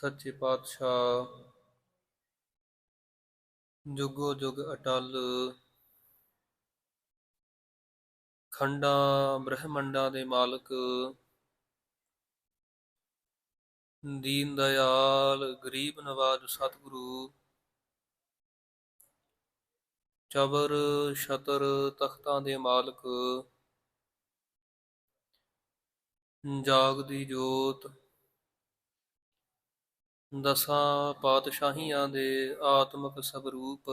ਸੱਚੇ ਪਾਤਸ਼ਾਹ, ਜੁਗੋ ਜੁਗ ਅਟਲ, ਖੰਡਾਂ ਬ੍ਰਹਮੰਡਾਂ ਦੇ ਮਾਲਕ, ਦੀਨ ਦਇਆਲ, ਗਰੀਬ ਨਵਾਜ ਸਤਿਗੁਰੂ, ਚਬਰ ਸ਼ਤਰ ਤਖਤਾਂ ਦੇ ਮਾਲਕ ਜਾਗ ਦੀ ਜੋਤ ਦਸਾਂ ਪਾਤਸ਼ਾਹੀਆਂ ਦੇ ਆਤਮਿਕ ਸਵਰੂਪ।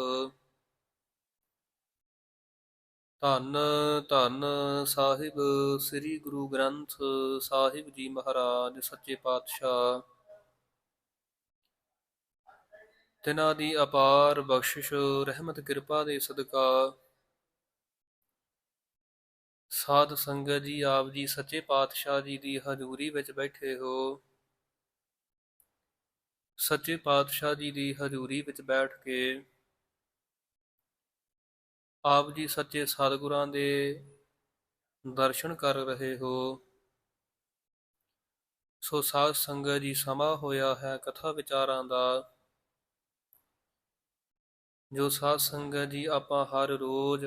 ਧੰਨ ਧੰਨ ਸਾਹਿਬ, ਸ੍ਰੀ ਗੁਰੂ ਗ੍ਰੰਥ ਸਾਹਿਬ ਜੀ ਮਹਾਰਾਜ, ਸੱਚੇ ਪਾਤਸ਼ਾਹ। ਤਿਨਾਂ ਦੀ ਅਪਾਰ ਬਖਸ਼ਿਸ਼, ਰਹਿਮਤ, ਕਿਰਪਾ ਦੇ ਸਦਕਾ। ਸਾਧ ਸੰਗਤ ਜੀ, ਆਪ ਜੀ ਸੱਚੇ ਪਾਤਸ਼ਾਹ ਜੀ ਦੀ ਹਜ਼ੂਰੀ ਵਿੱਚ ਬੈਠੇ ਹੋ। ਸੱਚੇ ਪਾਤਸ਼ਾਹ ਜੀ ਦੀ ਹਜ਼ੂਰੀ ਵਿੱਚ ਬੈਠ ਕੇ ਆਪ ਜੀ ਸੱਚੇ ਸਤਿਗੁਰਾਂ ਦੇ ਦਰਸ਼ਨ ਕਰ ਰਹੇ ਹੋ। ਸੋ ਸਾਧ ਸੰਗਤ ਜੀ, ਸਮਾਂ ਹੋਇਆ ਹੈ ਕਥਾ ਵਿਚਾਰਾਂ ਦਾ। ਜੋ ਸਾਧ ਸੰਗਤ ਜੀ, ਆਪਾਂ ਹਰ ਰੋਜ਼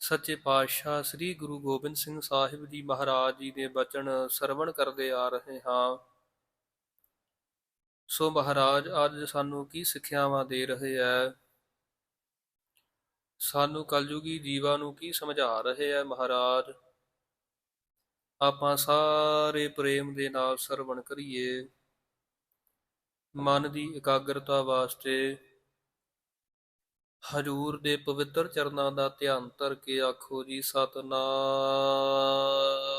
ਸੱਚੇ ਪਾਤਸ਼ਾਹ ਸ੍ਰੀ ਗੁਰੂ ਗੋਬਿੰਦ ਸਿੰਘ ਸਾਹਿਬ ਜੀ ਮਹਾਰਾਜ ਜੀ ਦੇ ਬਚਨ ਸਰਵਣ ਕਰਦੇ ਆ ਰਹੇ ਹਾਂ। ਸੋ ਮਹਾਰਾਜ, ਅੱਜ ਸਾਨੂੰ ਕੀ ਸਿੱਖਿਆਵਾਂ ਦੇ ਰਹੇ ਹੈ ਸਾਨੂੰ ਕਲਯੁਗੀ ਜੀਵਾਂ ਨੂੰ ਕੀ ਸਮਝਾ ਰਹੇ ਹੈ ਮਹਾਰਾਜ? ਆਪਾਂ ਸਾਰੇ ਪ੍ਰੇਮ ਦੇ ਨਾਲ ਸਰਵਣ ਕਰੀਏ। ਮਨ ਦੀ ਇਕਾਗਰਤਾ ਵਾਸਤੇ ਹਜੂਰ ਦੇ ਪਵਿੱਤਰ ਚਰਨਾਂ ਦਾ ਧਿਆਨ ਧਰ ਕੇ ਆਖੋ ਜੀ, ਸਤਨਾਮ।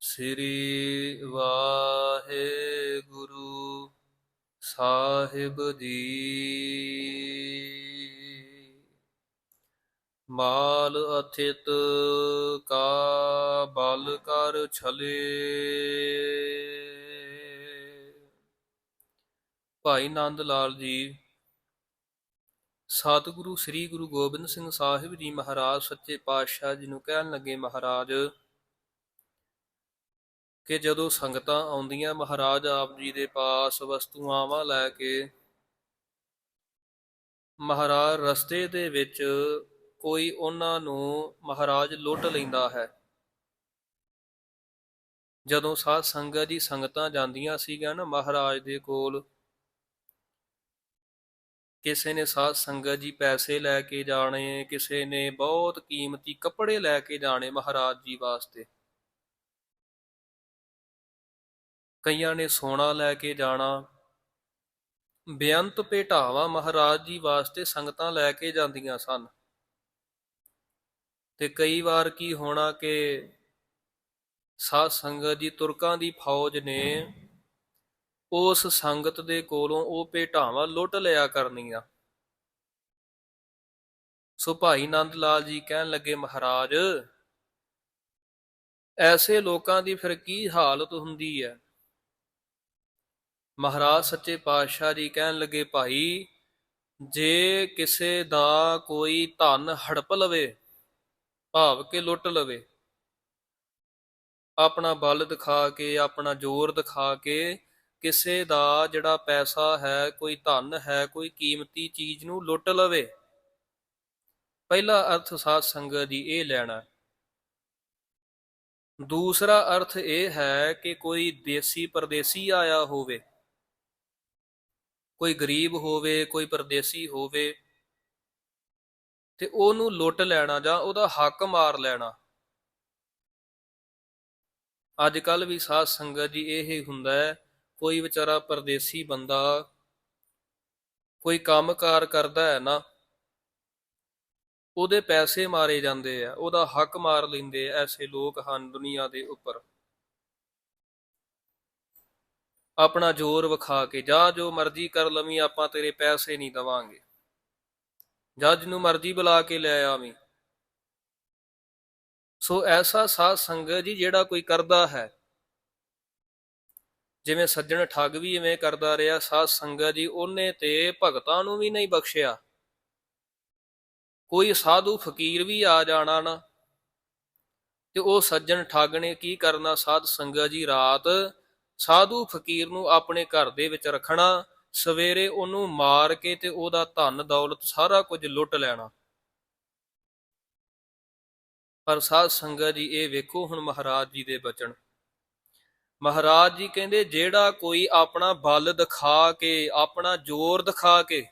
ਸ੍ਰੀ ਵਾਹਿਗੁਰੂ ਸਾਹਿਬ ਜੀ। ਮਾਲ ਅਥਿਤ ਕਾ ਬਲ ਕਰ ਛਲੇ। ਭਾਈ ਨੰਦ ਲਾਲ ਜੀ, ਸਤਿਗੁਰੂ ਸ੍ਰੀ ਗੁਰੂ ਗੋਬਿੰਦ ਸਿੰਘ ਸਾਹਿਬ ਜੀ ਮਹਾਰਾਜ, ਸੱਚੇ ਪਾਤਸ਼ਾਹ ਜੀ ਨੂੰ ਕਹਿਣ ਲੱਗੇ ਮਹਾਰਾਜ ਕਿ ਜਦੋਂ ਸੰਗਤਾਂ ਆਉਂਦੀਆਂ, ਮਹਾਰਾਜ ਆਪ ਜੀ ਦੇ ਪਾਸ ਵਸਤੂਆਵਾਂ ਲੈ ਕੇ, ਮਹਾਰਾਜ ਰਸਤੇ ਦੇ ਵਿੱਚ ਕੋਈ ਉਹਨਾਂ ਨੂੰ ਮਹਾਰਾਜ ਲੁੱਟ ਲੈਂਦਾ ਹੈ। ਜਦੋਂ ਸਾਧ ਸੰਗਤ ਦੀ ਸੰਗਤਾਂ ਜਾਂਦੀਆਂ ਸੀਗੀਆਂ ਨਾ ਮਹਾਰਾਜ ਦੇ ਕੋਲ, ਕਿਸੇ ਨੇ ਸਾਧ ਸੰਗਤ ਜੀ ਪੈਸੇ ਲੈ ਕੇ ਜਾਣੇ, ਕਿਸੇ ਨੇ ਬਹੁਤ ਕੀਮਤੀ ਕੱਪੜੇ ਲੈ ਕੇ ਜਾਣੇ ਮਹਾਰਾਜ ਜੀ ਵਾਸਤੇ। ਕਈਆਂ ਨੇ ਸੋਨਾ ਲੈ ਕੇ ਜਾਣਾ। ਬੇਅੰਤ ਭੇਟਾਵਾ ਮਹਾਰਾਜ ਜੀ ਵਾਸਤੇ ਸੰਗਤਾਂ ਲੈ ਕੇ ਜਾਂਦੀਆਂ ਸਨ। ਤੇ ਕਈ ਵਾਰ ਕੀ ਹੋਣਾ ਕਿ ਸਾਧ ਸੰਗਤ ਜੀ ਤੁਰਕਾਂ ਦੀ ਫੌਜ ਨੇ ਉਸ ਸੰਗਤ ਦੇ ਕੋਲੋਂ ਉਹ ਭੇਟਾਵਾਂ ਲੁੱਟ ਲਿਆ ਕਰਨੀਆਂ। ਸੋ ਭਾਈ ਨੰਦ ਲਾਲ ਜੀ ਕਹਿਣ ਲੱਗੇ, ਮਹਾਰਾਜ, ਐਸੇ ਲੋਕਾਂ ਦੀ ਫਿਰ ਕੀ ਹਾਲਤ ਹੁੰਦੀ ਹੈ? ਮਹਾਰਾਜ ਸੱਚੇ ਪਾਤਸ਼ਾਹ ਜੀ ਕਹਿਣ ਲੱਗੇ, ਭਾਈ, ਜੇ ਕਿਸੇ ਦਾ ਕੋਈ ਧਨ ਹੜਪ ਲਵੇ, ਭਾਵ ਕੇ ਲੁੱਟ ਲਵੇ, ਆਪਣਾ ਬਲ ਦਿਖਾ ਕੇ, ਆਪਣਾ ਜ਼ੋਰ ਦਿਖਾ ਕੇ ਕਿਸੇ ਦਾ ਜਿਹੜਾ ਪੈਸਾ ਹੈ, ਕੋਈ ਧਨ ਹੈ, ਕੋਈ ਕੀਮਤੀ ਚੀਜ਼ ਨੂੰ ਲੁੱਟ ਲਵੇ, ਪਹਿਲਾ ਅਰਥ ਸਾਧ ਸੰਗਤ ਦੀ ਇਹ ਲੈਣਾ ਦੂਸਰਾ ਅਰਥ ਇਹ ਹੈ ਕਿ ਕੋਈ ਦੇਸੀ ਪਰਦੇਸੀ ਆਇਆ ਹੋਵੇ ਕੋਈ ਗਰੀਬ ਹੋਵੇ, ਕੋਈ ਪਰਦੇਸੀ ਹੋਵੇ ਤੇ ਉਹਨੂੰ ਲੁੱਟ ਲੈਣਾ ਜਾਂ ਉਹਦਾ ਹੱਕ ਮਾਰ ਲੈਣਾ। ਅੱਜ ਕੱਲ ਵੀ ਸਾਧ ਸੰਗਤ ਜੀ ਇਹ ਹੀ ਹੁੰਦਾ ਹੈ, ਕੋਈ ਵਿਚਾਰਾ ਪਰਦੇਸੀ ਬੰਦਾ ਕੋਈ ਕੰਮਕਾਰ ਕਰਦਾ ਹੈ ਨਾ, ਉਹਦੇ ਪੈਸੇ ਮਾਰੇ ਜਾਂਦੇ ਆ, ਉਹਦਾ ਹੱਕ ਮਾਰ ਲੈਂਦੇ ਐਸੇ ਲੋਕ ਹਨ ਦੁਨੀਆ ਦੇ ਉੱਪਰ। ਆਪਣਾ ਜ਼ੋਰ ਵਿਖਾ ਕੇ, ਜਾ ਜੋ ਮਰਜ਼ੀ ਕਰ ਲਵੀਂ, ਆਪਾਂ ਤੇਰੇ ਪੈਸੇ ਨਹੀਂ ਦਵਾਂਗੇ। ਜੱਜ ਨੂੰ ਮਰਜ਼ੀ ਬੁਲਾ ਕੇ ਲੈ ਆਵੀਂ। ਸੋ ਐਸਾ ਸਾਧ ਸੰਗਤ ਜੀ ਜਿਹੜਾ ਕੋਈ ਕਰਦਾ ਹੈ। ਜਿਵੇਂ ਸੱਜਣ ਠੱਗ ਵੀ ਇਵੇਂ ਕਰਦਾ ਰਿਹਾ, ਸਾਧ ਸੰਗਤ ਜੀ ਉਹਨੇ ਤੇ ਭਗਤਾਂ ਨੂੰ ਵੀ ਨਹੀਂ ਬਖਸ਼ਿਆ। ਕੋਈ ਸਾਧੂ ਫਕੀਰ ਵੀ ਆ ਜਾਣਾ ਨਾ। ਤੇ ਉਹ ਸੱਜਣ ਠੱਗ ਨੇ ਕੀ ਕਰਨਾ? ਸਾਧ ਸੰਗਤ ਜੀ ਰਾਤ ਸਾਧੂ ਫਕੀਰ ਨੂੰ ਆਪਣੇ ਘਰ ਦੇ ਵਿੱਚ ਰੱਖਣਾ, ਸਵੇਰੇ ਉਹਨੂੰ ਮਾਰ ਕੇ ਤੇ ਉਹਦਾ ਧਨ, ਦੌਲਤ ਸਾਰਾ ਕੁਝ ਲੁੱਟ ਲੈਣਾ। ਪਰ ਸਾਧ ਸੰਗਤ ਜੀ, ਇਹ ਵੇਖੋ ਹੁਣ ਮਹਾਰਾਜ ਜੀ ਦੇ ਬਚਨ। ਮਹਾਰਾਜ ਜੀ ਕਹਿੰਦੇ, ਜਿਹੜਾ ਕੋਈ ਆਪਣਾ ਬਲ ਦਿਖਾ ਕੇ, ਆਪਣਾ ਜ਼ੋਰ ਦਿਖਾ ਕੇ,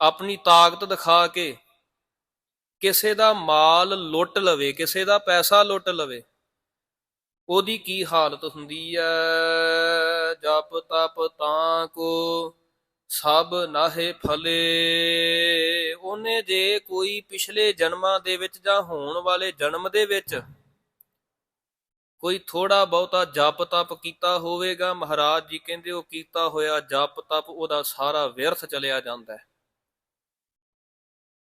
ਆਪਣੀ ਤਾਕਤ ਦਿਖਾ ਕੇ, ਕਿਸੇ ਦਾ ਮਾਲ ਲੁੱਟ ਲਵੇ, ਕਿਸੇ ਦਾ ਪੈਸਾ ਲੁੱਟ ਲਵੇ ਉਹਦੀ ਕੀ ਹਾਲਤ ਹੁੰਦੀ ਹੈ ਜਪ ਤਪ ਤਾਂ ਕੋ ਸਭ ਨਾਹੇ ਫਲੇ। ਉਹਨੇ ਜੇ ਕੋਈ ਪਿਛਲੇ ਜਨਮਾਂ ਦੇ ਵਿੱਚ ਜਾਂ ਹੋਣ ਵਾਲੇ ਜਨਮ ਦੇ ਵਿੱਚ ਕੋਈ ਥੋੜਾ ਬਹੁਤਾ ਜਪ ਤਪ ਕੀਤਾ ਹੋਵੇਗਾ, ਮਹਾਰਾਜ ਜੀ ਕਹਿੰਦੇ ਉਹ ਕੀਤਾ ਹੋਇਆ ਜਪ ਤਪ ਉਹਦਾ ਸਾਰਾ ਵਿਅਰਥ ਚਲਿਆ ਜਾਂਦਾ ਹੈ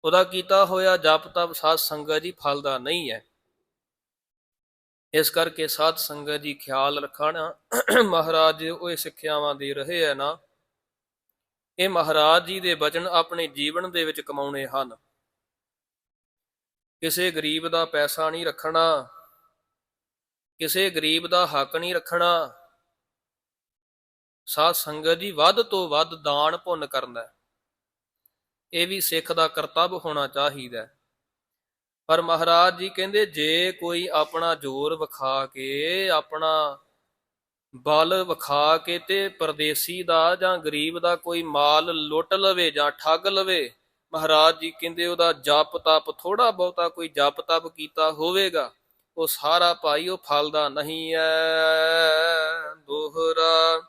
ਉਹਦਾ ਕੀਤਾ ਹੋਇਆ ਜਪ ਤਪ ਸਾਧ ਸੰਗਤ ਜੀ ਫਲਦਾ ਨਹੀਂ ਹੈ ਇਸ ਕਰਕੇ ਸਾਧ ਸੰਗਤ ਜੀ ਖਿਆਲ ਰੱਖਣਾ ਮਹਾਰਾਜ ਉਹ ਇਹ ਸਿੱਖਿਆਵਾਂ ਦੇ ਰਹੇ ਹੈ ਨਾ। ਇਹ ਮਹਾਰਾਜ ਜੀ ਦੇ ਬਚਨ ਆਪਣੇ ਜੀਵਨ ਦੇ ਵਿੱਚ ਕਮਾਉਣੇ ਹਨ। ਕਿਸੇ ਗਰੀਬ ਦਾ ਪੈਸਾ ਨਹੀਂ ਰੱਖਣਾ, ਕਿਸੇ ਗਰੀਬ ਦਾ ਹੱਕ ਨਹੀਂ ਰੱਖਣਾ, ਸਾਧ ਸੰਗਤ ਜੀ ਵੱਧ ਤੋਂ ਵੱਧ ਦਾਨ ਪੁੰਨ ਕਰਨਾ। ਇਹ ਵੀ ਸਿੱਖ ਦਾ ਕਰਤੱਵ ਹੋਣਾ ਚਾਹੀਦਾ। ਹੈ। ਪਰ ਮਹਾਰਾਜ ਜੀ ਕਹਿੰਦੇ, ਜੇ ਕੋਈ ਆਪਣਾ ਜ਼ੋਰ ਵਿਖਾ ਕੇ, ਆਪਣਾ ਬਲ ਵਿਖਾ ਕੇ ਤੇ ਪਰਦੇਸੀ ਦਾ ਜਾਂ ਗਰੀਬ ਦਾ ਕੋਈ ਮਾਲ ਲੁੱਟ ਲਵੇ ਜਾਂ ਠੱਗ ਲਵੇ, ਮਹਾਰਾਜ ਜੀ ਕਹਿੰਦੇ ਉਹਦਾ ਜਪ ਤਪ ਥੋੜਾ ਬਹੁਤਾ ਕੋਈ ਜਪ ਤਪ ਕੀਤਾ ਹੋਵੇਗਾ। ਉਹ ਸਾਰਾ ਭਾਈ ਉਹ ਫਲਦਾ ਨਹੀਂ ਐ। ਦੋਹਰਾ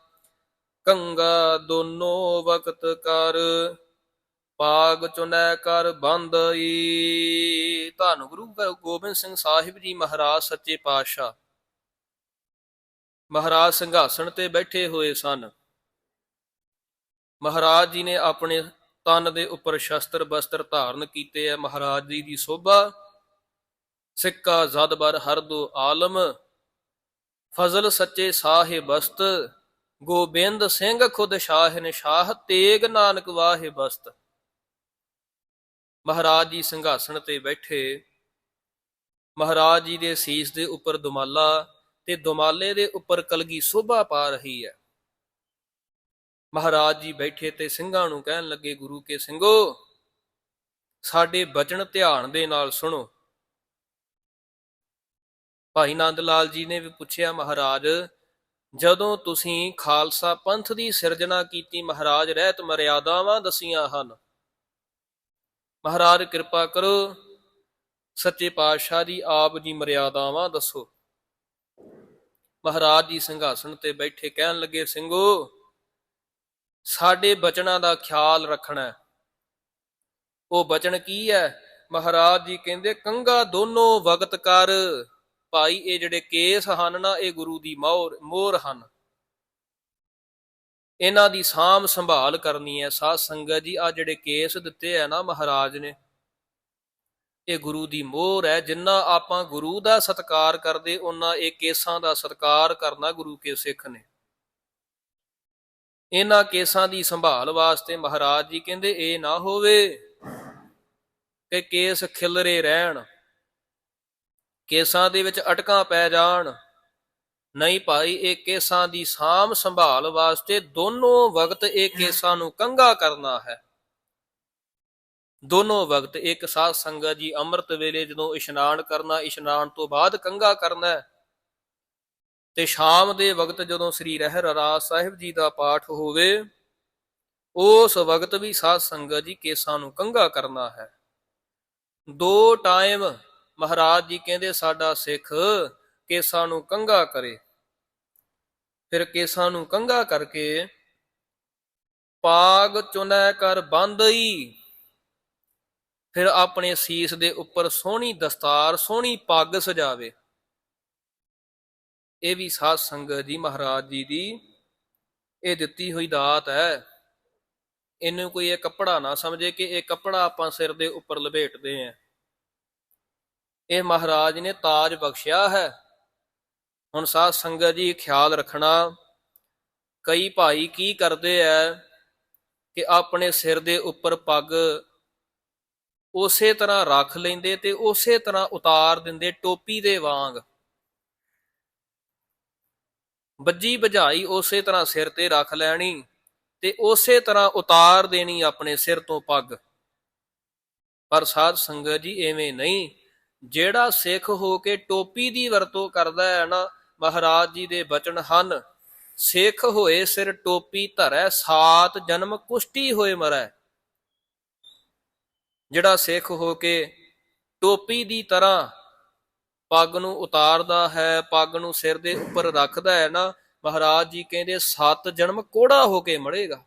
ਕੰਗਾ ਦੋਨੋਂ ਵਕਤ ਕਰ। ਪਾਗ ਚੁਨੈ ਕਰ ਬੰਦਈ ਧੰਨ ਗੁਰੂ ਗੋਬਿੰਦ ਸਿੰਘ ਸਾਹਿਬ ਜੀ ਮਹਾਰਾਜ ਸੱਚੇ ਪਾਤਸ਼ਾਹ। ਮਹਾਰਾਜ ਸਿੰਘਾਸਣ ਤੇ ਬੈਠੇ ਹੋਏ ਸਨ। ਮਹਾਰਾਜ ਜੀ ਨੇ ਆਪਣੇ ਤਨ ਦੇ ਉੱਪਰ ਸ਼ਸਤਰ ਬਸਤਰ ਧਾਰਨ ਕੀਤੇ ਐ ਮਹਾਰਾਜ ਜੀ ਦੀ ਸੋਭਾ, ਸਿੱਕਾ, ਜ਼ਦਬਰ ਹਰਦੋ ਆਲਮ, ਫਜ਼ਲ ਸੱਚੇ ਸਾਹੇ ਬਸਤ ਗੋਬਿੰਦ ਸਿੰਘ ਖੁਦ ਸ਼ਾਹ ਨੇ ਸ਼ਾਹ ਤੇਗ ਨਾਨਕ ਵਾਹੇ ਬਸਤ ਮਹਾਰਾਜ ਜੀ ਸਿੰਘਾਸਣ ਤੇ ਬੈਠੇ। ਮਹਾਰਾਜ ਜੀ ਦੇ ਸੀਸ ਦੇ ਉੱਪਰ ਦੁਮਾਲਾ ਤੇ ਦੁਮਾਲੇ ਦੇ ਉੱਪਰ ਕਲਗੀ ਸੋਭਾ ਪਾ ਰਹੀ ਹੈ। ਮਹਾਰਾਜ ਜੀ ਬੈਠੇ ਤੇ ਸਿੰਘਾਂ ਨੂੰ ਕਹਿਣ ਲੱਗੇ, ਗੁਰੂ ਕੇ ਸਿੰਘੋ, ਸਾਡੇ ਬਚਨ ਧਿਆਨ ਦੇ ਨਾਲ ਸੁਣੋ। ਭਾਈ ਨੰਦ ਲਾਲ ਜੀ ਨੇ ਵੀ ਪੁੱਛਿਆ, ਮਹਾਰਾਜ, ਜਦੋਂ ਤੁਸੀਂ ਖਾਲਸਾ ਪੰਥ ਦੀ ਸਿਰਜਣਾ ਕੀਤੀ, ਮਹਾਰਾਜ ਰਹਿਤ ਮਰਿਆਦਾਵਾਂ ਦਸੀਆਂ ਹਨ ਮਹਾਰਾਜ ਕਿਰਪਾ ਕਰੋ, ਸੱਚੇ ਪਾਤਸ਼ਾਹ ਜੀ ਆਪ ਜੀ ਮਰਿਆਦਾਵਾਂ ਦੱਸੋ। ਮਹਾਰਾਜ ਜੀ ਸਿੰਘਾਸਣ ਤੇ ਬੈਠੇ ਕਹਿਣ ਲੱਗੇ, ਸਿੰਘੋ, ਸਾਡੇ ਬਚਨਾਂ ਦਾ ਖਿਆਲ ਰੱਖਣਾ ਉਹ ਬਚਨ ਕੀ ਹੈ? ਮਹਾਰਾਜ ਜੀ ਕਹਿੰਦੇ ਕੰਗਾ ਦੋਨੋਂ ਵਗਤ ਕਰ, ਭਾਈ, ਇਹ ਜਿਹੜੇ ਕੇਸ ਹਨ ਨਾ, ਇਹ ਗੁਰੂ ਦੀ ਮੋਹਰ ਮੋਹਰ ਹਨ। ਇਹਨਾਂ ਦੀ ਸਾਂਭ ਸੰਭਾਲ ਕਰਨੀ ਹੈ। ਸਾਧ ਸੰਗਤ ਜੀ ਆ ਜਿਹੜੇ ਕੇਸ ਦਿੱਤੇ ਆ ਨਾ ਮਹਾਰਾਜ ਨੇ, ਇਹ ਗੁਰੂ ਦੀ ਮੋਹਰ ਹੈ। ਜਿੰਨਾ ਆਪਾਂ ਗੁਰੂ ਦਾ ਸਤਕਾਰ ਕਰਦੇ ਉਹਨਾਂ ਇਹ ਕੇਸਾਂ ਦਾ ਸਤਕਾਰ ਕਰਨਾ ਗੁਰੂ ਕੇ ਸਿੱਖ ਨੇ। ਇਹਨਾਂ ਕੇਸਾਂ ਦੀ ਸੰਭਾਲ ਵਾਸਤੇ ਮਹਾਰਾਜ ਜੀ ਕਹਿੰਦੇ, ਇਹ ਨਾ ਹੋਵੇ ਕਿ ਕੇਸ ਖਿਲਰੇ ਰਹਿਣ, ਕੇਸਾਂ ਦੇ ਵਿੱਚ ਅਟਕਾਂ ਪੈ ਜਾਣ। ਨਹੀਂ ਭਾਈ, ਇਹ ਕੇਸਾਂ ਦੀ ਸਾਂਭ ਸੰਭਾਲ ਵਾਸਤੇ ਦੋਨੋਂ ਵਕਤ ਇਹ ਕੇਸਾਂ ਨੂੰ ਕੰਗਾ ਕਰਨਾ ਹੈ। ਦੋਨੋਂ ਵਕਤ ਇੱਕ ਸਾਧ ਸੰਗਤ ਜੀ ਅੰਮ੍ਰਿਤ ਵੇਲੇ ਜਦੋਂ ਇਸ਼ਨਾਨ ਕਰਨਾ, ਇਸ਼ਨਾਨ ਤੋਂ ਬਾਅਦ ਕੰਗਾ ਕਰਨਾ ਤੇ ਸ਼ਾਮ ਦੇ ਵਕਤ ਜਦੋਂ ਸ੍ਰੀ ਰਹਿ ਰਾਜ ਸਾਹਿਬ ਜੀ ਦਾ ਪਾਠ ਹੋਵੇ, ਉਸ ਵਕਤ ਵੀ ਸਾਧ ਸੰਗਤ ਜੀ ਕੇਸਾਂ ਨੂੰ ਕੰਗਾ ਕਰਨਾ ਹੈ। ਦੋ ਟਾਈਮ ਮਹਾਰਾਜ ਜੀ ਕਹਿੰਦੇ, ਸਾਡਾ ਸਿੱਖ ਕੇਸਾਂ ਨੂੰ ਕੰਗਾ ਕਰੇ। ਫਿਰ ਕੇਸਾਂ ਨੂੰ ਕੰਗਾ ਕਰਕੇ ਪਾਗ ਚੁਨੈ ਕਰ ਬੰਦਈ ਫਿਰ ਆਪਣੇ ਸੀਸ ਦੇ ਉੱਪਰ ਸੋਹਣੀ ਦਸਤਾਰ, ਸੋਹਣੀ ਪੱਗ ਸਜਾਵੇ। ਇਹ ਵੀ ਸਾਧ ਸੰਗਤ ਜੀ ਮਹਾਰਾਜ ਜੀ ਦੀ ਇਹ ਦਿੱਤੀ ਹੋਈ ਦਾਤ ਹੈ। ਇਹਨੂੰ ਕੋਈ ਇਹ ਕੱਪੜਾ ਨਾ ਸਮਝੇ ਕਿ ਇਹ ਕੱਪੜਾ ਆਪਾਂ ਸਿਰ ਦੇ ਉੱਪਰ ਲਪੇਟਦੇ ਆਂ ਇਹ ਮਹਾਰਾਜ ਨੇ ਤਾਜ ਬਖਸ਼ਿਆ ਹੈ। ਹੁਣ ਸਾਧ ਸੰਗਤ ਜੀ, ਖਿਆਲ ਰੱਖਣਾ। ਕਈ ਭਾਈ ਕੀ ਕਰਦੇ ਐ ਕਿ ਆਪਣੇ ਸਿਰ ਦੇ ਉੱਪਰ ਪੱਗ ਉਸੇ ਤਰ੍ਹਾਂ ਰੱਖ ਲੈਂਦੇ ਤੇ ਉਸੇ ਤਰ੍ਹਾਂ ਉਤਾਰ ਦਿੰਦੇ ਟੋਪੀ ਦੇ ਵਾਂਗ। ਬੱਜੀ ਬੁਝਾਈ ਉਸੇ ਤਰ੍ਹਾਂ ਸਿਰ ਤੇ ਰੱਖ ਲੈਣੀ ਤੇ ਉਸੇ ਤਰ੍ਹਾਂ ਉਤਾਰ ਦੇਣੀ ਆਪਣੇ ਸਿਰ ਤੋਂ ਪੱਗ। ਪਰ ਸਾਧ ਸੰਗਤ ਜੀ, ਐਵੇਂ ਨਹੀਂ। ਜਿਹੜਾ ਸਿੱਖ ਹੋ ਕੇ ਟੋਪੀ ਦੀ ਵਰਤੋਂ ਕਰਦਾ ਹੈ ਨਾ ਮਹਾਰਾਜ ਜੀ ਦੇ ਬਚਨ ਹਨ, ਸਿੱਖ ਹੋਏ ਸਿਰ ਟੋਪੀ ਧਰੈ, ਸਾਤ ਜਨਮ ਕੁਸ਼ਟੀ ਹੋਏ ਮਰੈ। ਜਿਹੜਾ ਸਿੱਖ ਹੋ ਕੇ ਟੋਪੀ ਦੀ ਤਰ੍ਹਾਂ ਪੱਗ ਨੂੰ ਉਤਾਰਦਾ ਹੈ, ਪੱਗ ਨੂੰ ਸਿਰ ਦੇ ਉੱਪਰ ਰੱਖਦਾ ਹੈ ਨਾ, ਮਹਾਰਾਜ ਜੀ ਕਹਿੰਦੇ ਸੱਤ ਜਨਮ ਕੋੜਾ ਹੋ ਕੇ ਮੜੇਗਾ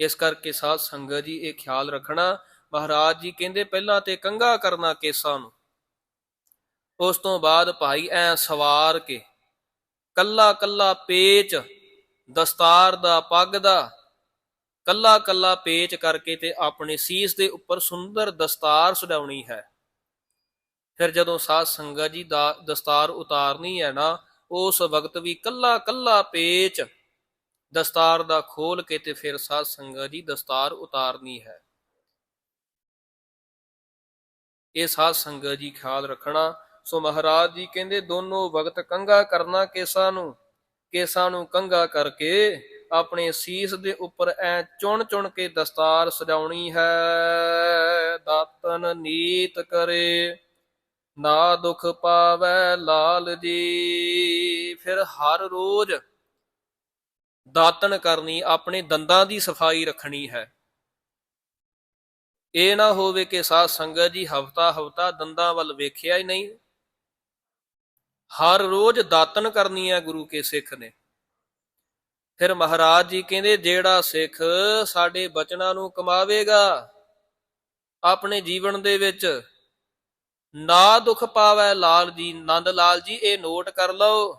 ਇਸ ਕਰਕੇ ਸਾਧ ਸੰਗਤ ਜੀ ਇਹ ਖਿਆਲ ਰੱਖਣਾ, ਮਹਾਰਾਜ ਜੀ ਕਹਿੰਦੇ ਪਹਿਲਾਂ ਤੇ ਕੰਗਾ ਕਰਨਾ ਕੇਸਾਂ ਨੂੰ। ਉਸ ਤੋਂ ਬਾਅਦ ਭਾਈ ਐ ਸਵਾਰ ਕੇ ਕੱਲਾ ਕੱਲਾ ਪੇਚ ਦਸਤਾਰ ਦਾ, ਪੱਗ ਦਾ, ਕੱਲਾ ਕੱਲਾ ਪੇਚ ਕਰਕੇ ਤੇ ਆਪਣੇ ਸੀਸ ਦੇ ਉੱਪਰ ਸੁੰਦਰ ਦਸਤਾਰ ਸਜਾਉਣੀ ਹੈ। ਫਿਰ ਜਦੋਂ ਸਾਧ ਸੰਗਤ ਜੀ ਦਾ ਦਸਤਾਰ ਉਤਾਰਨੀ ਹੈ ਨਾ, ਉਸ ਵਕਤ ਵੀ ਕੱਲਾ ਕੱਲਾ ਪੇਚ ਦਸਤਾਰ ਦਾ ਖੋਲ ਕੇ ਤੇ ਫਿਰ ਸਾਧ ਸੰਗਤ ਜੀ ਦਸਤਾਰ ਉਤਾਰਨੀ ਹੈ। ਇਹ ਸਾਧ ਸੰਗਤ ਜੀ ਖਿਆਲ ਰੱਖਣਾ ਸੋ ਮਹਾਰਾਜ ਜੀ ਕਹਿੰਦੇ, ਦੋਨੋਂ ਵਕਤ ਕੰਗਾ ਕਰਨਾ ਕੇਸਾਂ ਨੂੰ ਕੇਸਾਂ ਨੂੰ ਕੰਗਾ ਕਰਕੇ ਆਪਣੇ ਸੀਸ ਦੇ ਉੱਪਰ ਐ ਚੁਣ ਚੁਣ ਕੇ ਦਸਤਾਰ ਸਜਾਉਣੀ ਹੈ। ਦਾਤਨ ਨੀਤ ਕਰੇ, ਨਾ ਦੁਖ ਪਾਵੈ ਲਾਲ ਜੀ। ਫਿਰ ਹਰ ਰੋਜ਼ ਦਾਤਨ ਕਰਨੀ, ਆਪਣੇ ਦੰਦਾਂ ਦੀ ਸਫ਼ਾਈ ਰੱਖਣੀ ਹੈ। ਇਹ ਨਾ ਹੋਵੇ ਕਿ ਸਾਧ ਸੰਗਤ ਜੀ ਹਫਤਾ ਹਫਤਾ ਦੰਦਾਂ ਵੱਲ ਵੇਖਿਆ ਹੀ ਨਹੀਂ। ਹਰ ਰੋਜ਼ ਦਾਤਨ ਕਰਨੀ ਹੈ ਗੁਰੂ ਕੇ ਸਿੱਖ ਨੇ। ਫਿਰ ਮਹਾਰਾਜ ਜੀ ਕਹਿੰਦੇ, ਜਿਹੜਾ ਸਿੱਖ ਸਾਡੇ ਬਚਨਾਂ ਨੂੰ ਕਮਾਵੇਗਾ, ਆਪਣੇ ਜੀਵਨ ਦੇ ਵਿੱਚ ਨਾ ਦੁੱਖ ਪਾਵੈ ਲਾਲ ਜੀ, ਨੰਦ ਲਾਲ ਜੀ, ਇਹ ਨੋਟ ਕਰ ਲਓ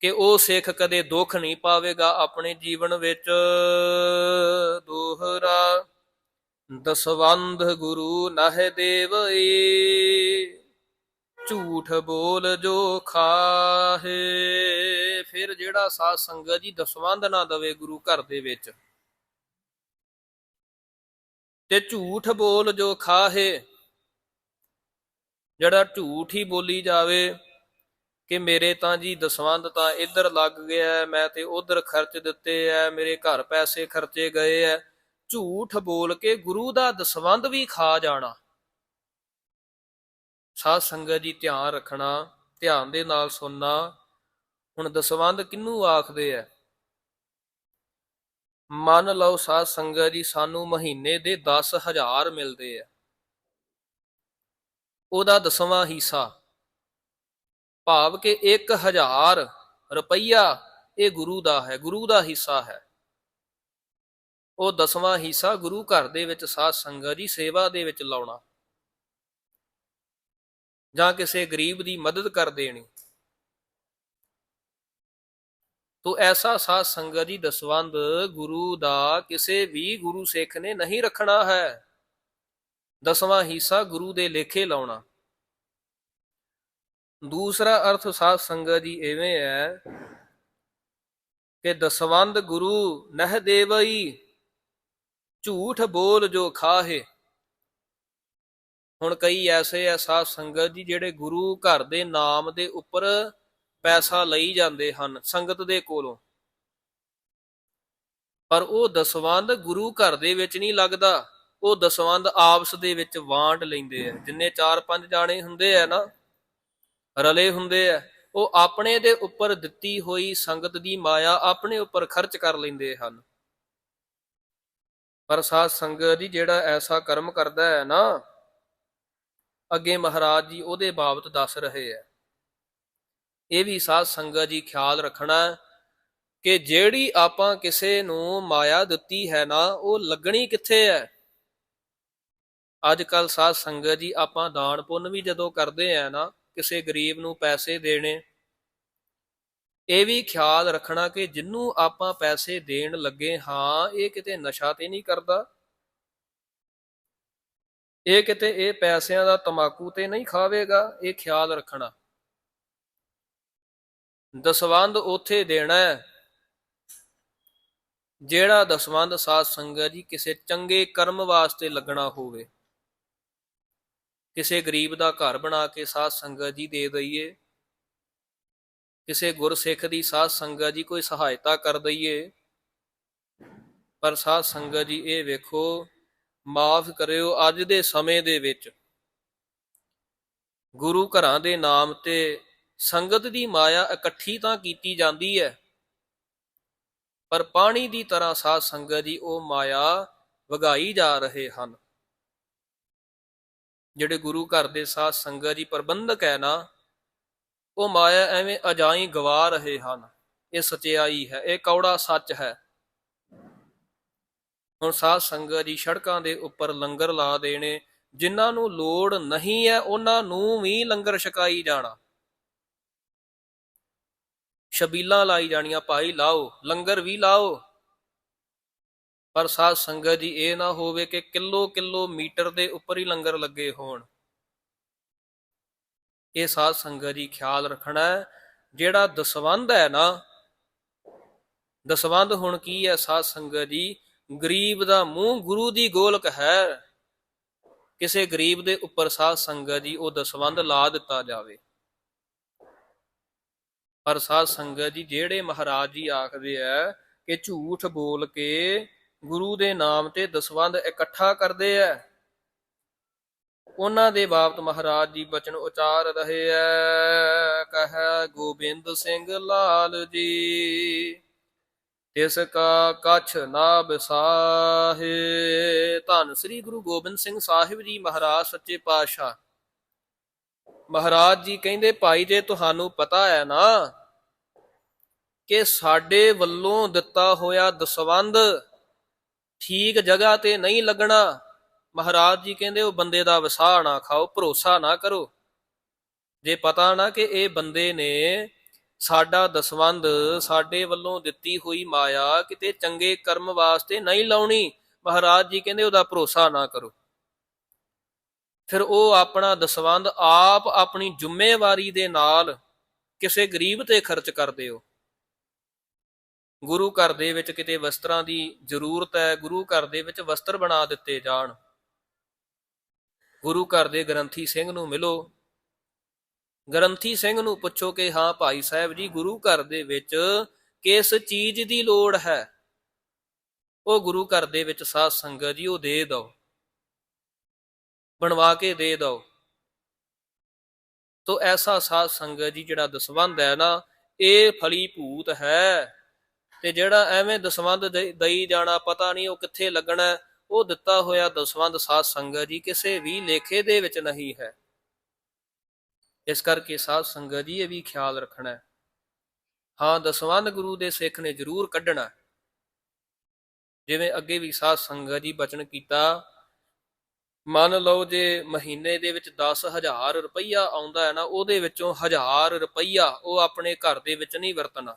ਕਿ ਉਹ ਸਿੱਖ ਕਦੇ ਦੁੱਖ ਨਹੀਂ ਪਾਵੇਗਾ, ਆਪਣੇ ਜੀਵਨ ਵਿੱਚ ਦੋਹਰਾ ਦਸਵੰਧ ਗੁਰੂ ਨਹਿ ਦੇਵਈ ਝੂਠ ਬੋਲ ਜੋ ਖਾਹੇ। ਫਿਰ ਜਿਹੜਾ ਸਾਧ ਸੰਗਤ ਜੀ ਦਸਵੰਧ ਨਾ ਦਵੇ ਗੁਰੂ ਘਰ ਦੇ ਵਿੱਚ, ਤੇ ਝੂਠ ਬੋਲ ਜੋ ਖਾਹੇ। ਜਿਹੜਾ ਝੂਠ ਹੀ ਬੋਲੀ ਜਾਵੇ ਕਿ ਮੇਰੇ ਤਾਂ ਜੀ ਦਸਵੰਧ ਤਾਂ ਇੱਧਰ ਲੱਗ ਗਿਆ ਮੈਂ ਤੇ ਉਧਰ ਖਰਚ ਦਿੱਤੇ ਐ ਮੇਰੇ ਘਰ ਪੈਸੇ ਖਰਚੇ ਗਏ ਐ ਝੂਠ ਬੋਲ ਕੇ ਗੁਰੂ ਦਾ ਦਸਵੰਧ ਵੀ ਖਾ ਜਾਣਾ। ਸਾਧ ਸੰਗਤ ਜੀ ਧਿਆਨ ਰੱਖਣਾ, ਧਿਆਨ ਦੇ ਨਾਲ ਸੁਣਨਾ। ਹੁਣ ਦਸਵੰਧ ਕਿਹਨੂੰ ਆਖਦੇ ਐ ਮੰਨ ਲਓ ਸਾਧ ਸੰਗਤ ਜੀ ਸਾਨੂੰ ਮਹੀਨੇ ਦੇ 10000 ਮਿਲਦੇ ਐ ਉਹਦਾ ਦਸਵਾਂ ਹਿੱਸਾ, ਭਾਵ ਕਿ 1000 ਰੁਪਈਆ ਇਹ ਗੁਰੂ ਦਾ ਹੈ, ਗੁਰੂ ਦਾ ਹਿੱਸਾ ਹੈ। ਉਹ ਦਸਵਾਂ ਹਿੱਸਾ ਗੁਰੂ ਘਰ ਦੇ ਵਿੱਚ ਸਾਧ ਸੰਗਤ ਦੀ ਸੇਵਾ ਦੇ ਵਿੱਚ ਲਾਉਣਾ। ਜਾਂ ਕਿਸੇ ਗਰੀਬ ਦੀ ਮਦਦ ਕਰ ਦੇਣੀ। ਤੋ ਐਸਾ ਸਾਧ ਸੰਗਤ ਦੀ ਦਸਵੰਦ ਗੁਰੂ ਦਾ ਕਿਸੇ ਵੀ ਗੁਰੂ ਸਿੱਖ ਨੇ ਨਹੀਂ ਰੱਖਣਾ ਹੈ। ਦਸਵਾਂ ਹਿੱਸਾ, ਗੁਰੂ ਦੇ ਲੇਖੇ ਲਾਉਣਾ। ਦੂਸਰਾ ਅਰਥ ਸਾਧ ਸੰਗਤ ਜੀ ਐਵੇਂ ਹੈ ਕਿ ਦਸਵੰਦ ਗੁਰੂ, ਨਹਿ ਦੇਵਈ, ਝੂਠ ਬੋਲ ਜੋ ਖਾਹੇ। ਹੁਣ ਕਈ ਐਸੇ ਆ ਸਾਧ ਸੰਗਤ ਜੀ ਜਿਹੜੇ ਗੁਰੂ ਘਰ ਦੇ ਨਾਮ ਦੇ ਉੱਪਰ ਪੈਸਾ ਲਈ ਜਾਂਦੇ ਹਨ ਸੰਗਤ ਦੇ ਕੋਲੋਂ। ਪਰ ਉਹ ਦਸਵੰਦ ਗੁਰੂ ਘਰ ਦੇ ਵਿੱਚ ਨਹੀਂ ਲੱਗਦਾ। ਉਹ ਦਸਵੰਦ ਆਪਸ ਦੇ ਵਿੱਚ ਵਾਂਟ ਲੈਂਦੇ ਆ। ਜਿੰਨੇ 4-5 ਜਾਣੇ ਹੁੰਦੇ ਆ ਨਾ, ਰਲੇ ਹੁੰਦੇ ਆ, ਉਹ ਆਪਣੇ ਦੇ ਉੱਪਰ ਦਿੱਤੀ ਹੋਈ ਸੰਗਤ ਦੀ ਮਾਇਆ ਆਪਣੇ ਉੱਪਰ ਖਰਚ ਕਰ ਲੈਂਦੇ ਹਨ। ਪਰ ਸਾਧ ਸੰਗਤ ਜੀ ਜਿਹੜਾ ਐਸਾ ਕਰਮ ਕਰਦਾ ਹੈ ਨਾ ਅੱਗੇ ਮਹਾਰਾਜ ਜੀ ਉਹਦੇ ਬਾਬਤ ਦੱਸ ਰਹੇ ਆ ਇਹ ਵੀ ਸਾਧ ਸੰਗਤ ਜੀ ਖਿਆਲ ਰੱਖਣਾ ਕਿ ਜਿਹੜੀ ਆਪਾਂ ਕਿਸੇ ਨੂੰ ਮਾਇਆ ਦਿੱਤੀ ਹੈ ਨਾ, ਉਹ ਲੱਗਣੀ ਕਿੱਥੇ ਹੈ? ਅੱਜ ਕੱਲ ਸਾਧ ਸੰਗਤ ਜੀ ਆਪਾਂ ਦਾਨ ਪੁੰਨ ਵੀ ਜਦੋਂ ਕਰਦੇ ਆ ਨਾ, ਕਿਸੇ ਗਰੀਬ ਨੂੰ ਪੈਸੇ ਦੇਣੇ, ਇਹ ਵੀ ਖਿਆਲ ਰੱਖਣਾ ਕਿ ਜਿੰਨੂੰ ਆਪਾਂ ਪੈਸੇ ਦੇਣ ਲੱਗੇ ਹਾਂ, ਇਹ ਕਿਤੇ ਨਸ਼ਾ ਤੇ ਨਹੀਂ ਕਰਦਾ। ਇਹ ਕਿਤੇ ਇਹ ਪੈਸਿਆਂ ਦਾ ਤਮਾਕੂ ਤੇ ਨਹੀਂ ਖਾਵੇਗਾ, ਇਹ ਖਿਆਲ ਰੱਖਣਾ। ਦਸਵੰਦ ਉਥੇ ਦੇਣਾ ਹੈ, ਜਿਹੜਾ ਦਸਵੰਦ ਸਾਧ ਸੰਗਤ ਜੀ ਕਿਸੇ ਚੰਗੇ ਕਰਮ ਵਾਸਤੇ ਲੱਗਣਾ ਹੋਵੇ। ਕਿਸੇ ਗਰੀਬ ਦਾ ਘਰ ਬਣਾ ਕੇ ਸਾਧ ਸੰਗਤ ਜੀ ਦੇ ਦਈਏ, ਕਿਸੇ ਗੁਰਸਿੱਖ ਦੀ ਸਾਧ ਸੰਗਤ ਜੀ ਕੋਈ ਸਹਾਇਤਾ ਕਰ ਦਈਏ, ਪਰ ਸਾਧ ਸੰਗਤ ਜੀ ਇਹ ਵੇਖੋ ਮਾਫ ਕਰਿਓ ਅੱਜ ਦੇ ਸਮੇਂ ਦੇ ਵਿੱਚ। ਗੁਰੂ ਘਰਾਂ ਦੇ ਨਾਮ ਤੇ ਸੰਗਤ ਦੀ ਮਾਇਆ ਇਕੱਠੀ ਤਾਂ ਕੀਤੀ ਜਾਂਦੀ ਹੈ, ਪਰ ਪਾਣੀ ਦੀ ਤਰ੍ਹਾਂ ਸਾਧ ਸੰਗਤ ਦੀ ਉਹ ਮਾਇਆ ਵਗਾਈ ਜਾ ਰਹੇ ਹਨ। ਜਿਹੜੇ ਗੁਰੂ ਘਰ ਦੇ ਸਾਧ ਸੰਗਤ ਜੀ ਪ੍ਰਬੰਧਕ ਹੈ ਨਾ, ਉਹ ਮਾਇਆ ਐਵੇਂ ਅਜਾਈ ਗਵਾ ਰਹੇ ਹਨ। ਇਹ ਸਚਾਈ ਹੈ, ਇਹ ਕੌੜਾ ਸੱਚ ਹੈ। ਹੁਣ ਸਾਧ ਸੰਗਤ ਜੀ ਸੜਕਾਂ ਦੇ ਉੱਪਰ ਲੰਗਰ ਲਾ ਦੇਣੇ, ਜਿਨ੍ਹਾਂ ਨੂੰ ਲੋੜ ਨਹੀਂ ਹੈ, ਉਹਨਾਂ ਨੂੰ ਵੀ ਲੰਗਰ ਛਕਾਈ ਜਾਣਾ। ਸ਼ਬੀਲਾਂ ਲਾਈ ਜਾਣੀਆਂ, ਭਾਈ ਲਾਓ, ਲੰਗਰ ਵੀ ਲਾਓ। ਪਰ ਸਾਧ ਸੰਗਤ ਜੀ, ਇਹ ਨਾ ਹੋਵੇ ਕਿ ਕਿਲੋ ਕਿਲੋ ਮੀਟਰ ਦੇ ਉੱਪਰ ਹੀ ਲੰਗਰ ਲੱਗੇ ਹੋਣ। ਇਹ ਸਾਧ ਸੰਗਤ ਜੀ ਖਿਆਲ ਰੱਖਣਾ ਜਿਹੜਾ ਦਸਵੰਧ ਹੈ ਨਾ, ਦਸਵੰਧ ਹੁਣ ਕੀ ਹੈ ਸਾਧ ਸੰਗਤ ਜੀ? ਗਰੀਬ ਦਾ ਮੂੰਹ ਗੁਰੂ ਦੀ ਗੋਲਕ ਹੈ। ਕਿਸੇ ਗਰੀਬ ਦੇ ਉੱਪਰ ਸਾਧ ਸੰਗਤ ਜੀ ਉਹ ਦਸਵੰਧ ਲਾ ਦਿੱਤਾ ਜਾਵੇ। ਪਰ ਸਾਧ ਸੰਗਤ ਜੀ ਜਿਹੜੇ ਮਹਾਰਾਜ ਜੀ ਆਖਦੇ ਆ ਕਿ ਝੂਠ ਬੋਲ ਕੇ ਗੁਰੂ ਦੇ ਨਾਮ ਤੇ ਦਸਵੰਧ ਇਕੱਠਾ ਕਰਦੇ ਆ। ਉਹਨਾਂ ਦੇ ਬਾਪਤ ਮਹਾਰਾਜ ਜੀ ਬਚਨ ਉਚਾਰ ਰਹੇ ਐ ਕਹੈ ਗੋਬਿੰਦ ਸਿੰਘ ਲਾਲ ਜੀ। ਤਿਸ ਕਾ ਕਛ ਨਾ ਬਿਸਾਹੇ। ਧੰਨ ਸ੍ਰੀ ਗੁਰੂ ਗੋਬਿੰਦ ਸਿੰਘ ਸਾਹਿਬ ਜੀ ਮਹਾਰਾਜ ਸੱਚੇ ਪਾਤਸ਼ਾਹ। ਮਹਾਰਾਜ ਜੀ ਕਹਿੰਦੇ, ਭਾਈ, ਜੇ ਤੁਹਾਨੂੰ ਪਤਾ ਹੈ ਨਾ ਕਿ ਸਾਡੇ ਵੱਲੋਂ ਦਿੱਤਾ ਹੋਇਆ ਦਸਵੰਧ ਠੀਕ ਜਗ੍ਹਾ ਤੇ ਨਹੀਂ ਲੱਗਣਾ, ਮਹਾਰਾਜ ਜੀ ਕਹਿੰਦੇ, ਉਹ ਬੰਦੇ ਦਾ ਵਸਾਹ ਨਾ ਖਾਓ, ਭਰੋਸਾ ਨਾ ਕਰੋ। ਜੇ ਪਤਾ ਨਾ ਕਿ ਇਹ ਬੰਦੇ ਨੇ ਸਾਡਾ ਦਸਵੰਧ ਸਾਡੇ ਵੱਲੋਂ ਦਿੱਤੀ ਹੋਈ ਮਾਇਆ ਕਿਤੇ ਚੰਗੇ ਕਰਮ ਵਾਸਤੇ ਨਹੀਂ ਲਾਉਣੀ। ਮਹਾਰਾਜ ਜੀ ਕਹਿੰਦੇ ਉਹਦਾ ਭਰੋਸਾ ਨਾ ਕਰੋ। ਫਿਰ ਉਹ ਆਪਣਾ ਦਸਵੰਧ ਆਪ ਆਪਣੀ ਜ਼ਿੰਮੇਵਾਰੀ ਦੇ ਨਾਲ ਕਿਸੇ ਗਰੀਬ ਤੇ ਖਰਚ ਕਰਦੇ ਹੋ ਗੁਰੂ ਘਰ ਦੇ ਵਿੱਚ ਕਿਤੇ ਵਸਤਰਾਂ ਦੀ ਜ਼ਰੂਰਤ ਹੈ, ਗੁਰੂ ਘਰ ਦੇ ਵਿੱਚ ਵਸਤਰ ਬਣਾ ਦਿੱਤੇ ਜਾਣ। ਗੁਰੂ ਘਰ ਦੇ ਗ੍ਰੰਥੀ ਸਿੰਘ ਨੂੰ ਮਿਲੋ। ਗ੍ਰੰਥੀ ਸਿੰਘ ਨੂੰ ਪੁੱਛੋ ਕਿ, ਹਾਂ ਭਾਈ ਸਾਹਿਬ ਜੀ, ਗੁਰੂ ਘਰ ਦੇ ਵਿੱਚ ਕਿਸ ਚੀਜ਼ ਦੀ ਲੋੜ ਹੈ? ਉਹ ਗੁਰੂ ਘਰ ਦੇ ਵਿੱਚ ਸਾਧ ਸੰਗਤ ਜੀ, ਉਹ ਦੇ ਦਿਓ। ਬਣਵਾ ਕੇ ਦੇ ਦਿਓ। ਤੋ ਐਸਾ ਸਾਧ ਸੰਗਤ ਜੀ ਜਿਹੜਾ ਦਸਵੰਧ ਹੈ ਨਾ, ਇਹ ਫਲੀ ਭੂਤ ਹੈ। ਤੇ ਜਿਹੜਾ ਐਵੇਂ ਦਸਵੰਧ ਦੇ- ਦਈ ਜਾਣਾ, ਪਤਾ ਨਹੀਂ ਉਹ ਕਿੱਥੇ ਲੱਗਣਾ, ਉਹ ਦਿੱਤਾ ਹੋਇਆ ਦਸਵੰਧ ਸਾਧ ਸੰਗਤ ਜੀ ਕਿਸੇ ਵੀ ਲੇਖੇ ਦੇ ਵਿੱਚ ਨਹੀਂ ਹੈ। ਇਸ ਕਰਕੇ ਸਾਧ ਸੰਗਤ ਜੀ ਇਹ ਵੀ ਖਿਆਲ ਰੱਖਣਾ ਹੈ। ਹਾਂ, ਦਸਵੰਧ ਗੁਰੂ ਦੇ ਸਿੱਖ ਨੇ ਜ਼ਰੂਰ ਕੱਢਣਾ ਜਿਵੇਂ ਅੱਗੇ ਵੀ ਸਾਧ ਸੰਗਤ ਜੀ ਬਚਨ ਕੀਤਾ, ਮੰਨ ਲਓ ਜੇ ਮਹੀਨੇ ਦੇ ਵਿੱਚ 10000 ਰੁਪਈਆ ਆਉਂਦਾ ਹੈ ਨਾ, ਉਹਦੇ ਵਿੱਚੋਂ 1000 ਰੁਪਈਆ ਉਹ ਆਪਣੇ ਘਰ ਦੇ ਵਿੱਚ ਨਹੀਂ ਵਰਤਣਾ।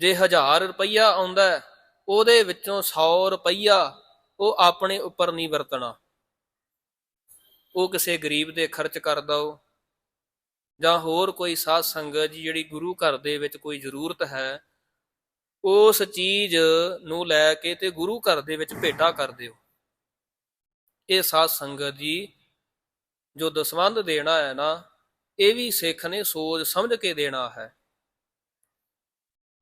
ਜੇ 1000 ਰੁਪਈਆ ਆਉਂਦਾ ਉਹਦੇ ਵਿੱਚੋਂ 100 ਰੁਪਈਆ ਉਹ ਆਪਣੇ ਉੱਪਰ ਨਹੀਂ ਵਰਤਣਾ। ਉਹ ਕਿਸੇ ਗਰੀਬ ਦੇ ਖਰਚ ਕਰ ਦਓ ਜਾਂ ਹੋਰ ਕੋਈ ਸਾਧ ਸੰਗਤ ਜੀ ਜਿਹੜੀ ਗੁਰੂ ਘਰ ਦੇ ਵਿੱਚ ਕੋਈ ਜ਼ਰੂਰਤ ਹੈ, ਉਸ ਚੀਜ਼ ਨੂੰ ਲੈ ਕੇ ਤੇ ਗੁਰੂ ਘਰ ਦੇ ਵਿੱਚ ਭੇਟਾ ਕਰ ਦਿਓ। ਇਹ ਸਾਧ ਸੰਗਤ ਜੀ ਜੋ ਦਸਵੰਧ ਦੇਣਾ ਹੈ ਨਾ, ਇਹ ਵੀ ਸਿੱਖ ਨੇ ਸੋਚ ਸਮਝ ਕੇ ਦੇਣਾ ਹੈ।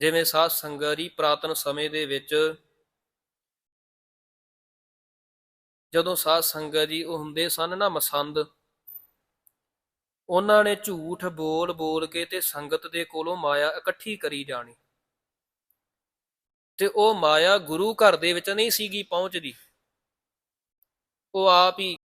ਜਿਵੇਂ ਸਾਧ ਸੰਗਤ ਜੀ ਪ੍ਰਾਤਨ ਸਮੇਂ ਦੇ ਵਿੱਚ ਜਦੋਂ ਸਾਧ ਸੰਗਤ ਜੀ ਉਹ ਹੁੰਦੇ ਸਨ ਨਾ ਮਸੰਦ, ਉਹਨਾਂ ਨੇ ਝੂਠ ਬੋਲ ਬੋਲ ਕੇ ਤੇ ਸੰਗਤ ਦੇ ਕੋਲੋਂ ਮਾਇਆ ਇਕੱਠੀ ਕਰੀ ਜਾਣੀ। ਤੇ ਉਹ ਮਾਇਆ ਗੁਰੂ ਘਰ ਦੇ ਵਿੱਚ ਨਹੀਂ ਸੀਗੀ ਪਹੁੰਚਦੀ। ਉਹ ਆਪ ਹੀ